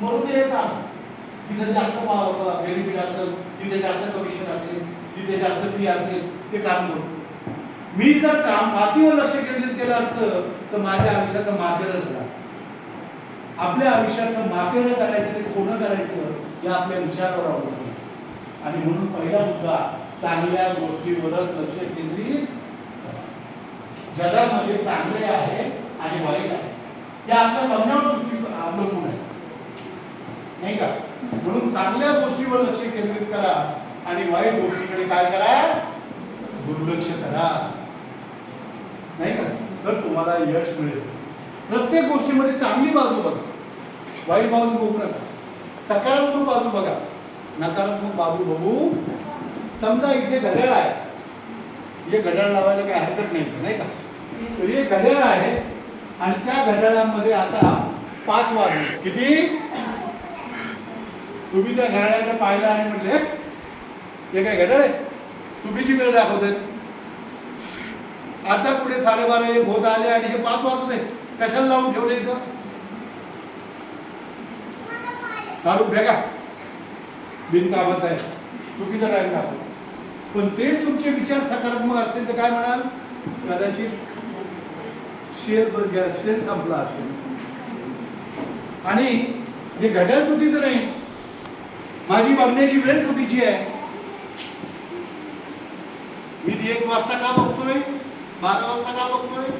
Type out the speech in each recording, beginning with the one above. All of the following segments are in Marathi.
म्हणून ते येतात. काम तिथे जास्त बेनिफिट असेल तिथे जास्त कमिशन असेल तिथे जास्त फी असेल ते काम करू. मी जर काम मातीवर लक्ष केंद्रित केलं असतं तर माझ्या आयुष्याचं मातेरं झालं असतं. आपल्या आयुष्याचं मातेरं करायचं ते सोनं करायचं या आपल्या विचारावर अवलंबून आणि म्हणून पहिला मुद्दा चांगल्या गोष्टीवरच लक्ष केंद्रित जगामध्ये चांगले आहे आणि वाईट आहे. हे आपल्या बघण्यावर दृष्टी अवलंबून आहे. नाही का? म्हणून चांगल्या गोष्टीवर लक्ष केंद्रित करा. आणि वाईट गोष्टीकडे काय करा? दुर्लक्ष करा. नाही का? तर तुम्हाला यश मिळेल. प्रत्येक गोष्टीमध्ये चांगली बाजू बघा. वाईट बाजू बघू नका. सकारात्मक बाजू बघा. नकारात्मक बाजू बघू. समजा इथे घड्याळ आहे. हे घड्याळ लावायला काही हरकत नाही नाही का? तर हे घड्याळ आहे आणि त्या घड्याळामध्ये आता पाच वाजले किती? तुम्ही त्या घड्याळ्याला पाहिलं आहे म्हटले? हे काय घड्याळ आहे चुकीची वेळ दाखवतात. आता पुढे साडेबारा एक होत आले आणि हे पाच वाजत आहे कशाला लावून ठेवले इथं? काढून फेका बिनकामाचं आहे. चुकीचा टाईम दाखवतो पण तेच तुमचे विचार सकारात्मक असतील तर काय म्हणाल? कदाचित शेअर शेअर संपला असेल. आणि हे घड्याळ चुकीचं नाही. माझी बघण्याची वेळ चुकीची आहे. मी ती एक वाजता का बघतोय? बारा वाजता का बघतोय?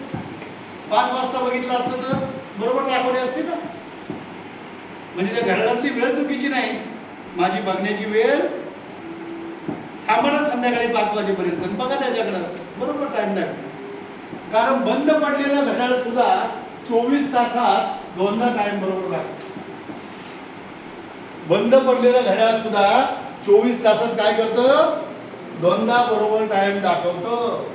पाच वाजता बघितलं असतं तर बरोबर दाखवले असते ना? म्हणजे त्या घड्याळातली वेळ चुकीची नाही. माझी बघण्याची वेळ थांबा संध्याकाळी पाच वाजेपर्यंत. बघा त्याच्याकडं बरोबर टाइम दाखव कारण बंद पडलेलं घड्याळ सुद्धा चोवीस तासात दोनदा टाइम बरोबर लागतो बंद पडलेलं घड्याळ सुद्धा चोवीस तासात काय करतं? दोनदा बरोबर टाइम दाखवतं.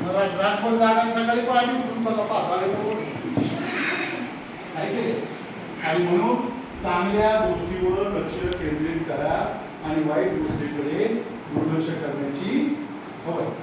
मग रात- रातभर जागा सकाळी पहाटे उठून बघा पाच आणि म्हणून चांगल्या गोष्टीवर लक्ष केंद्रित करा आणि वाईट गोष्टीकडे दुर्लक्ष करण्याची सवय.